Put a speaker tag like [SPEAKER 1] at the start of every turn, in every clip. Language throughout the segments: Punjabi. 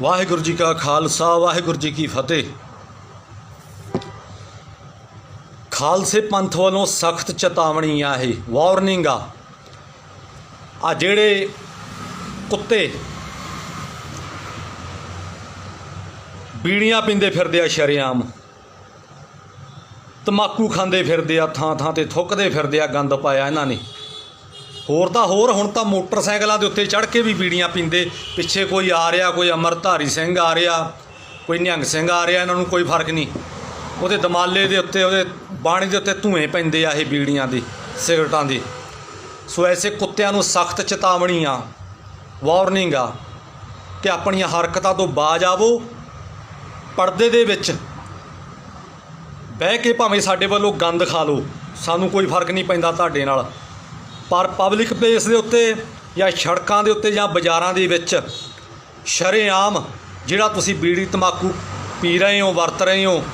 [SPEAKER 1] ਵਾਹਿਗੁਰੂ ਜੀ ਕਾ ਖਾਲਸਾ, ਵਾਹਿਗੁਰੂ ਜੀ ਕੀ ਫਤਿਹ। ਖਾਲਸੇ ਪੰਥ ਵੱਲੋਂ ਸਖਤ ਚੇਤਾਵਨੀ ਆ ਇਹ, ਵਾਰਨਿੰਗ ਆ। ਆ ਜਿਹੜੇ ਕੁੱਤੇ ਬੀੜੀਆਂ ਪੀਂਦੇ ਫਿਰਦੇ ਆ ਸ਼ਰੇਆਮ, ਤਮਾਕੂ ਖਾਂਦੇ ਫਿਰਦੇ ਆ ਥਾਂ ਥਾਂ ਤੇ ਥੁੱਕਦੇ ਫਿਰਦੇ ਆ ਗੰਦ ਪਾਇਆ ਇਹਨਾਂ ਨੇ। ਹੋਰ ਤਾਂ ਹੋਰ, ਹੁਣ ਤਾਂ ਮੋਟਰਸਾਈਕਲਾਂ ਦੇ ਉੱਤੇ ਚੜ੍ਹ ਕੇ ਵੀ ਬੀੜੀਆਂ ਪੀਂਦੇ। ਪਿੱਛੇ ਕੋਈ ਆ ਰਿਹਾ, ਕੋਈ ਅਮਰਧਾਰੀ ਸਿੰਘ ਆ ਰਿਹਾ, ਕੋਈ ਨਿਹੰਗ ਸਿੰਘ ਆ ਰਿਹਾ, ਇਹਨਾਂ ਨੂੰ ਕੋਈ ਫ਼ਰਕ ਨਹੀਂ। ਉਹਦੇ ਦਮਾਲੇ ਦੇ ਉੱਤੇ, ਉਹਦੇ ਬਾਣੀ ਦੇ ਉੱਤੇ ਧੂਏ ਪੈਂਦੇ ਆ ਇਹ ਬੀੜੀਆਂ ਦੀ, ਸਿਗਰਟਾਂ ਦੀ। ਸੋ ਐਸੇ ਕੁੱਤਿਆਂ ਨੂੰ ਸਖਤ ਚੇਤਾਵਨੀ ਆ, ਵਾਰਨਿੰਗ ਆ ਕਿ ਆਪਣੀਆਂ ਹਰਕਤਾਂ ਤੋਂ ਬਾਜ ਆਵੋ। ਪਰਦੇ ਦੇ ਵਿੱਚ ਬਹਿ ਕੇ ਭਾਵੇਂ ਸਾਡੇ ਵੱਲੋਂ ਗੰਦ ਖਾ ਲਓ, ਸਾਨੂੰ ਕੋਈ ਫ਼ਰਕ ਨਹੀਂ ਪੈਂਦਾ ਤੁਹਾਡੇ ਨਾਲ। ਪਰ ਪਬਲਿਕ ਪਲੇਸ ਦੇ ਉੱਤੇ ਜਾਂ ਸੜਕਾਂ ਦੇ ਉੱਤੇ ਜਾਂ ਬਾਜ਼ਾਰਾਂ ਦੇ ਵਿੱਚ ਸ਼ਰੇਆਮ ਜਿਹੜਾ ਤੁਸੀਂ ਬੀੜੀ ਤਮਾਕੂ ਪੀ ਰਹੇ ਹੋ, ਵਰਤ ਰਹੇ ਹੋ,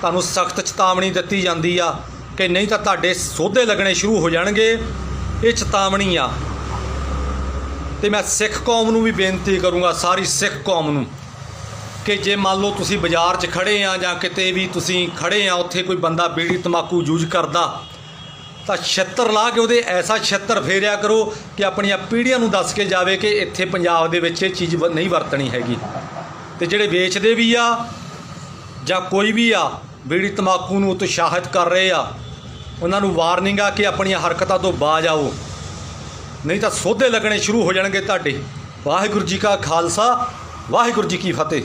[SPEAKER 1] ਤੁਹਾਨੂੰ ਸਖਤ ਚੇਤਾਵਨੀ ਦਿੱਤੀ ਜਾਂਦੀ ਆ ਕਿ ਨਹੀਂ ਤਾਂ ਤੁਹਾਡੇ ਸੋਧੇ ਲੱਗਣੇ ਸ਼ੁਰੂ ਹੋ ਜਾਣਗੇ। ਇਹ ਚੇਤਾਵਨੀ ਆ। ਤੇ ਮੈਂ ਸਿੱਖ ਕੌਮ ਨੂੰ ਵੀ ਬੇਨਤੀ ਕਰੂੰਗਾ, ਸਾਰੀ ਸਿੱਖ ਕੌਮ ਨੂੰ, ਕਿ ਜੇ ਮੰਨ ਲਓ ਤੁਸੀਂ ਬਾਜ਼ਾਰ 'ਚ ਖੜੇ ਆ ਜਾਂ ਕਿਤੇ ਵੀ ਤੁਸੀਂ ਖੜੇ ਆ, ਉੱਥੇ ਕੋਈ ਬੰਦਾ ਬੀੜੀ ਤਮਾਕੂ ਯੂਜ਼ ਕਰਦਾ ਤਾਂ ਛੱਤਰ ਲਾ ਕੇ ਉਹਦੇ ਐਸਾ ਛੱਤਰ ਫੇਰਿਆ ਕਰੋ ਕਿ ਆਪਣੀਆਂ ਪੀੜ੍ਹੀਆਂ ਨੂੰ ਦੱਸ ਕੇ ਜਾਵੇ ਕਿ ਇੱਥੇ ਪੰਜਾਬ ਦੇ ਵਿੱਚ ਇਹ ਚੀਜ਼ ਵ- ਨਹੀਂ ਵਰਤਣੀ ਹੈਗੀ। ਤੇ ਜਿਹੜੇ ਵੇਚਦੇ ਵੀ ਆ ਜਾਂ ਕੋਈ ਵੀ ਆ, ਬੀੜੀ ਤਮਾਕੂ ਨੂੰ ਉਤਸ਼ਾਹਿਤ ਕਰ ਰਹੇ ਆ, ਉਹਨਾਂ ਨੂੰ ਵਾਰਨਿੰਗ ਆ ਕਿ ਆਪਣੀਆਂ ਹਰਕਤਾਂ ਤੋਂ ਬਾਜ ਆਓ। ਨਹੀਂ ਤਾਂ ਸੋਧੇ ਲੱਗਣੇ ਸ਼ੁਰੂ ਹੋ ਜਾਣਗੇ ਤੁਹਾਡੇ। ਵਾਹਿਗੁਰੂ ਜੀ ਕਾ ਖਾਲਸਾ, ਵਾਹਿਗੁਰੂ ਜੀ ਕੀ ਫਤਿਹ।